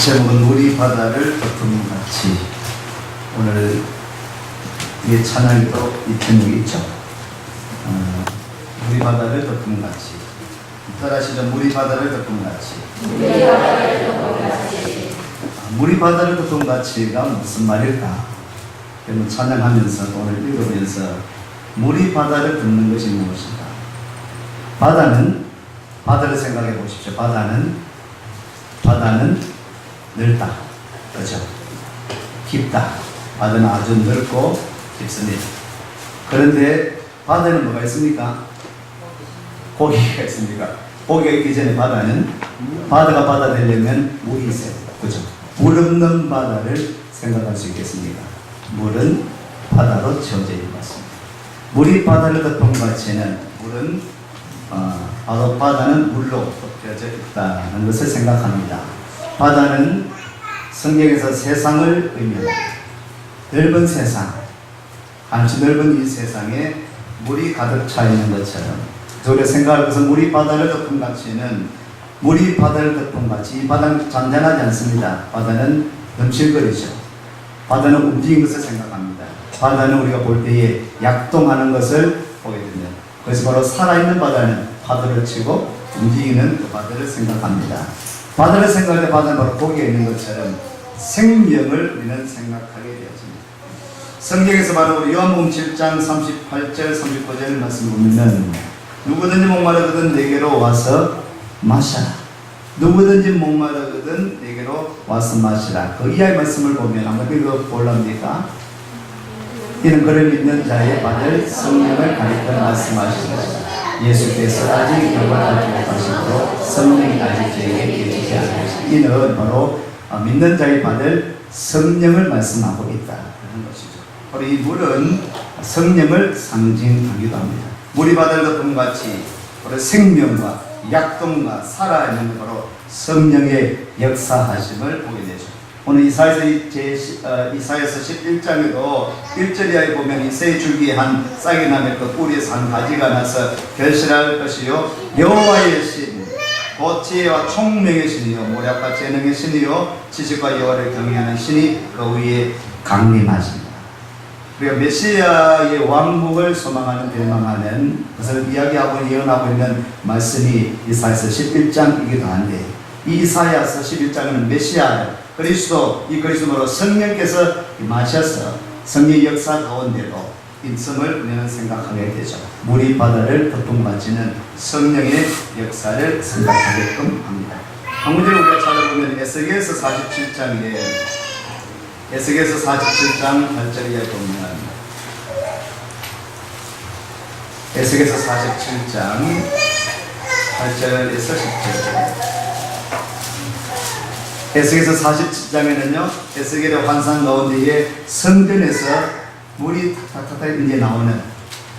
제목은 우리 바다를 덮은 같이 오늘 이 찬양도 이 제목이 있죠. 어, 우리 바다를 덮은 같이 따라하시죠. 우리 바다를 덮은 같이 아, 우리 바다를 덮은 같이가 무슨 말일까? 그러면 찬양하면서 오늘 읽으면서 물이 바다를 덮는 것이 무엇인가? 바다는 바다를 생각해 보십시오. 바다는 바다는 넓다. 그죠? 깊다. 바다는 아주 넓고 깊습니다. 그런데 바다는 뭐가 있습니까? 고기가 있습니까? 고기가 있기 전에 바다는 바다가 바다 되려면 물이 있어야 돼요. 그죠? 물 없는 바다를 생각할 수 있겠습니까? 물은 바다로 지어져 있는 것입니다. 물이 바다를 덮은 가치는 물은 어, 바다는 물로 덮여져 있다는 것을 생각합니다. 바다는 성경에서 세상을 의미합니다. 넓은 세상, 한치 넓은 이 세상에 물이 가득 차 있는 것처럼 우리가 생각할 것은 물이 바다를 덮은 가치는 물이 바다를 덮은 같이 이 바다는 잔잔하지 않습니다. 바다는 넘실거리죠. 바다는 움직이는 것을 생각합니다. 바다는 우리가 볼 때에 약동하는 것을 보게 됩니다. 그래서 바로 살아있는 바다는 파도를 치고 움직이는 그 바다를 생각합니다. 바다를 생각할 때 바다는 바로 거기에 있는 것처럼 생명을 우리는 생각하게 되었습니다. 성경에서 바로 요한복음 7장 38절 39절 말씀 보면은 누구든지 목마르거든 내게로 와서 마셔라. 누구든지 목마르거든 내게로 와서 마시라. 그 이하의 말씀을 보면 한번 읽어볼랍니까? 이는 그를 믿는 자의 받을 성령을 가리켜 말씀하시니다 예수께서 아직 결과하지 못하시고 성령이 아직 저에게 계시지 않으시니 이는 바로 아, 믿는 자의 받을 성령을 말씀하고 있다는 것이죠. 바로 이 물은 성령을 상징하기도 합니다. 물이 바다를 덮은 같이 바로 생명과 약동과 살아있는 바로 성령의 역사하심을 보게 되죠. 오늘 이사에서 제 어, 이사에서 11장에도 1절에 보면 이새 줄기에 한 싹이 나면 그 뿌리에서 한 가지가 나서 결실할 것이요. 여호와의 신, 곧 지혜와 총명의 신이요. 모략과 재능의 신이요. 지식과 여호와를 경외하는 신이 그 위에 강림하십니다. 우리가 메시아의 왕국을 소망하는 대망하는 것을 이야기하고 예언하고 있는 말씀이 이사에서 11장이기도 한데 이 이사야서 11장은 메시아 그리스도 이 그리스도로 성령께서 마셔서 성령 역사 가운데로 인성을 우리는 생각하게 되죠. 물이 바다를 덮은 바치는 성령의 역사를 생각하게끔 합니다. 한 문제를 우리가 찾아보면 에스겔서 47장에 에스겔서 47장 8절에 보면 에스겔서 47장 8절에서 10절 에스겔서 47장에는요 에스겔의 환상 가운데에 성전에서 물이 탁탁탁 이제 나오는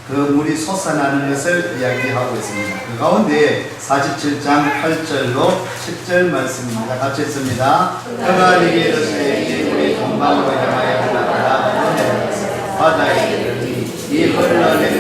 그 물이 솟아나는 것을 이야기하고 있습니다. 그 가운데 47장 8절로 10절 말씀입니다. 같이 했습니다. 그가 네게 이르시되 물이 동방으로 향하여 흘러가라 바다에 이르니 이 바다의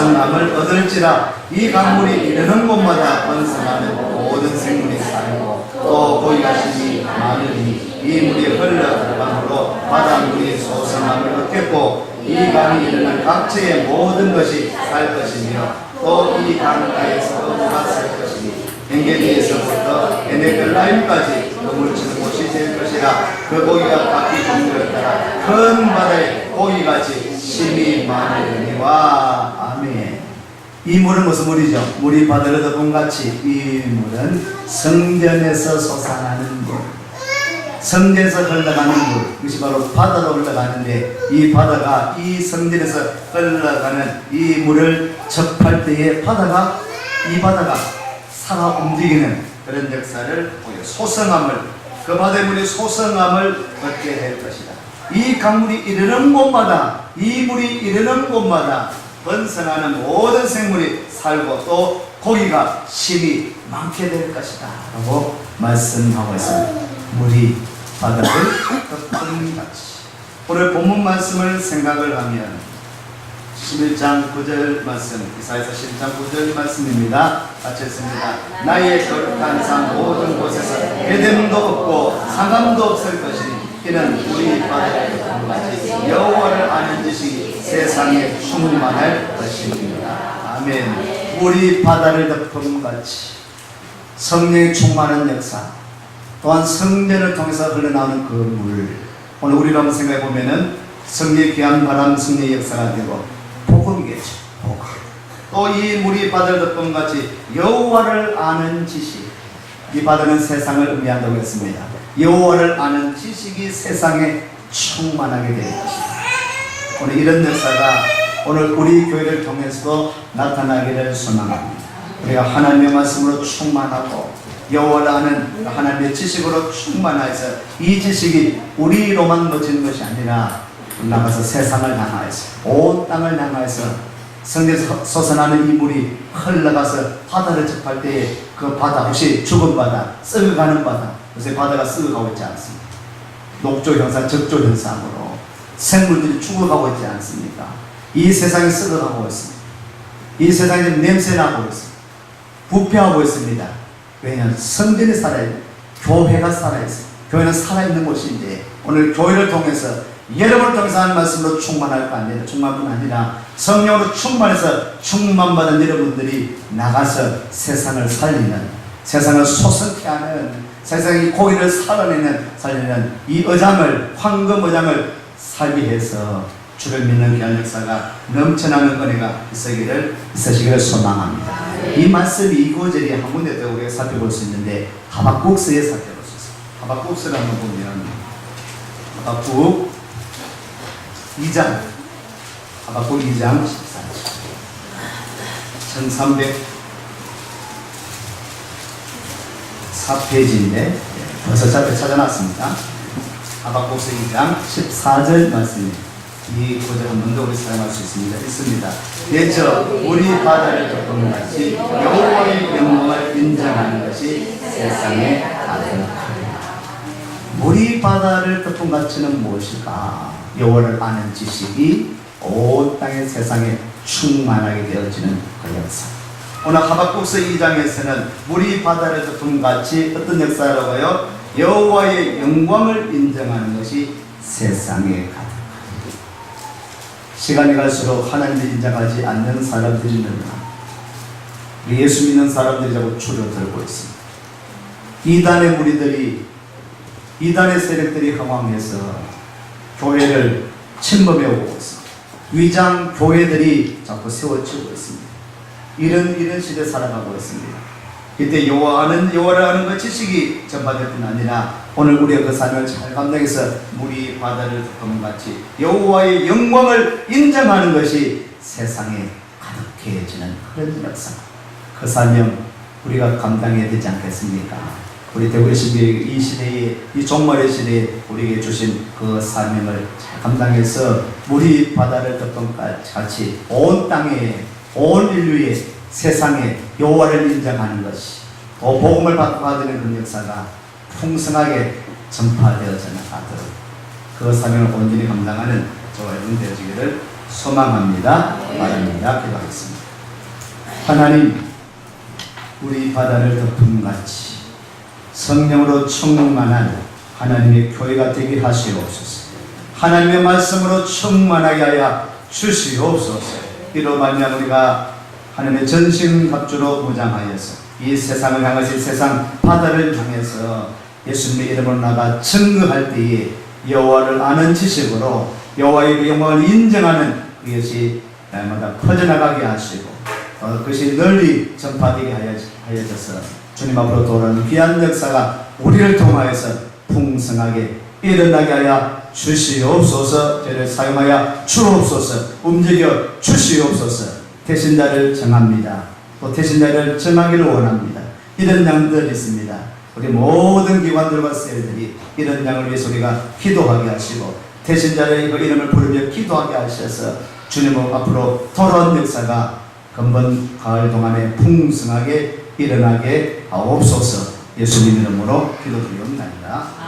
솟아남을 얻을지라. 이 강물이 이르는 곳마다 번성하는 모든 생물이 살고 또 거기가 심이 많으니 이 물이 흘러들어감으로 바닷물이 솟아남을 얻겠고 이 강이 이르는 각지의 모든 것이 살 것이며 또 이 강가에서 무가 살 것이니 엔게디에서부터 에네글라임까지 그 물치는 곳이 될 것이라. 그 고기가 각기 종류에 따라 큰 바다에 고기같이 심이 많으니와 이 물은 무슨 물이죠? 물이 바다를 덮은 같이 이 물은 성전에서 솟아나는 물. 성전에서 흘러가는 물. 이것이 바로 바다로 흘러가는데 이 바다가 이 성전에서 흘러가는 이 물을 접할 때에 바다가 이 바다가 살아 움직이는 그런 역사를 보여. 소성함을 그 바다의 물이 소성함을 얻게 될 것이다. 이 강물이 이르는 곳마다 이 물이 이르는 곳마다 번성하는 모든 생물이 살고 또 고기가 심이 많게 될 것이다 라고 말씀하고 있습니다. 물이 바다를 덮은 같이. 오늘 본문 말씀을 생각을 하면 11장 9절 말씀 이사에서 11장 9절 말씀입니다. 같이 했습니다. 나의 거룩한 산 모든 곳에서 배됨도 없고 상함도 없을 것이니 이는 우리 덮은 같이 여호와를 아는 지식이 세상에 충만할 것입니다. 아멘. 우리 바다를 덮은 같이 성령이 충만한 역사 또한 성전을 통해서 흘러나오는 그 물 오늘 우리가 한번 생각해 보면은 성령의 귀한 바람 성령의 역사가 되고 복음이겠죠. 복음. 또이 물이 바다를 덮은 같이 여호와를 아는 지식 이 바다는 세상을 의미한다고 했습니다. 여호와를 아는 지식이 세상에 충만하게 될 것입니다. 오늘 이런 역사가 오늘 우리 교회를 통해서도 나타나기를 소망합니다. 우리가 하나님의 말씀으로 충만하고 여호와를 아는 하나님의 지식으로 충만해서 이 지식이 우리로만 맺히는 것이 아니라 나가서 세상을 향하여서 온 땅을 향하여서 성에서 솟아나는 이 물이 흘러가서 바다를 접할 때에 그 바다 혹시 죽은 바다, 썩어가는 바다 요새 바다가 썩어가고 있지 않습니까? 녹조 현상, 적조 현상으로 생물들이 죽어가고 있지 않습니까? 이 세상이 썩어가고 있습니다. 이 세상이 냄새나고 있습니다. 부패하고 있습니다. 왜냐하면 성전이 살아있고 교회가 살아있어요. 교회는 살아있는 곳인데 오늘 교회를 통해서 여러분을 통해서 말씀으로 충만할 거 아니라 충만뿐 아니라 성령으로 충만해서 충만받은 여러분들이 나가서 세상을 살리는 세상을 소성케 하는 세상의 고기를 살아내는 살리는 이 의장을 황금 의장을 살게 해서 주를 믿는 역사가 넘쳐나는 은혜가 있으기를 있으시기를 소망합니다. 이 말씀이 이 구절이 한 군데 더 우리가 살펴볼 수 있는데 하박국서에 살펴볼 수 있습니다. 하박국서를 한번 보면 하박국 2장 하박국 2장 14절 1304페이지인데 벌써 잡혀 찾아놨습니다. 하박국서 2장 14절 말씀입니다. 이 구절 한번 더 우리 사용할 수 있습니다. 있습니다. 대저 우리 바다를 덮은 같이 여호와의 영광을 인정하는 것이 세상에 가득하리라. 우리 바다를 덮은 가치는 무엇일까? 여호와를 아는 지식이 온 땅의 세상에 충만하게 되어지는 그 역사. 오늘 하박국서 2장에서는 우리 바다를 덮은 같이 어떤 역사라고요? 여호와의 영광을 인정하는 것이 세상에 가득. 시간이 갈수록 하나님을 인정하지 않는 사람들이 늘어나 예수 믿는 사람들이 자꾸 줄어들고 있습니다. 이단의 무리들이 이단의 세력들이 흥황해서 교회를 침범해 오고 있습니다. 위장 교회들이 자꾸 세워지고 있습니다. 이런 이런 시대 살아가고 있습니다. 이때 여호와는 여호와를 아는 그 지식이 전파될 뿐 아니라 오늘 우리가 그 삶을 잘 감당해서 물이 바다를 덮은 같이 여호와의 영광을 인정하는 것이 세상에 가득해지는 그런 역사. 그 사명 우리가 감당해야 되지 않겠습니까? 우리 대구의 시대 이 시대에 이 종말의 시대에 우리에게 주신 그 사명을 잘 감당해서 물이 바다를 덮은 같이 온 땅에 온 인류의 세상에 여호와를 인정하는 것이 또 복음을 받는 그런 역사가 풍성하게 전파되어져 나가도록 그 사명을 온전히 감당하는 저와 여러분 되어지기를 소망합니다. 바랍니다. 기도하겠습니다. 하나님, 우리 바다를 덮은 같이 성령으로 충만한 하나님의 교회가 되게 하시옵소서. 하나님의 말씀으로 충만하게 하여 주시옵소서. 이로 말미암아 우리가 하나님의 전신 갑주로 무장하여서 이 세상을 향하신 세상 바다를 향해서 예수님의 이름으로 나가 증거할 때에 여호와를 아는 지식으로 여호와의 영광을 인정하는 그것이 날마다 퍼져나가게 하시고 어, 그것이 널리 전파되게 하여, 하여져서 주님 앞으로 돌아오는 귀한 역사가 우리를 통하여서 풍성하게 일어나게 하여 주시옵소서 저를 사용하여 주옵소서 움직여 주시옵소서 대신자를 정합니다. 또 대신자를 정하기를 원합니다. 이런 양들 있습니다. 우리 모든 기관들과 셀들이 이런 양을 위해서 우리가 기도하게 하시고 대신자의 그 이름을 부르며 기도하게 하셔서 주님 앞으로 돌아온 역사가 금번 가을 동안에 풍성하게 일어나게 하옵소서 예수님 이름으로 기도드리옵나이다.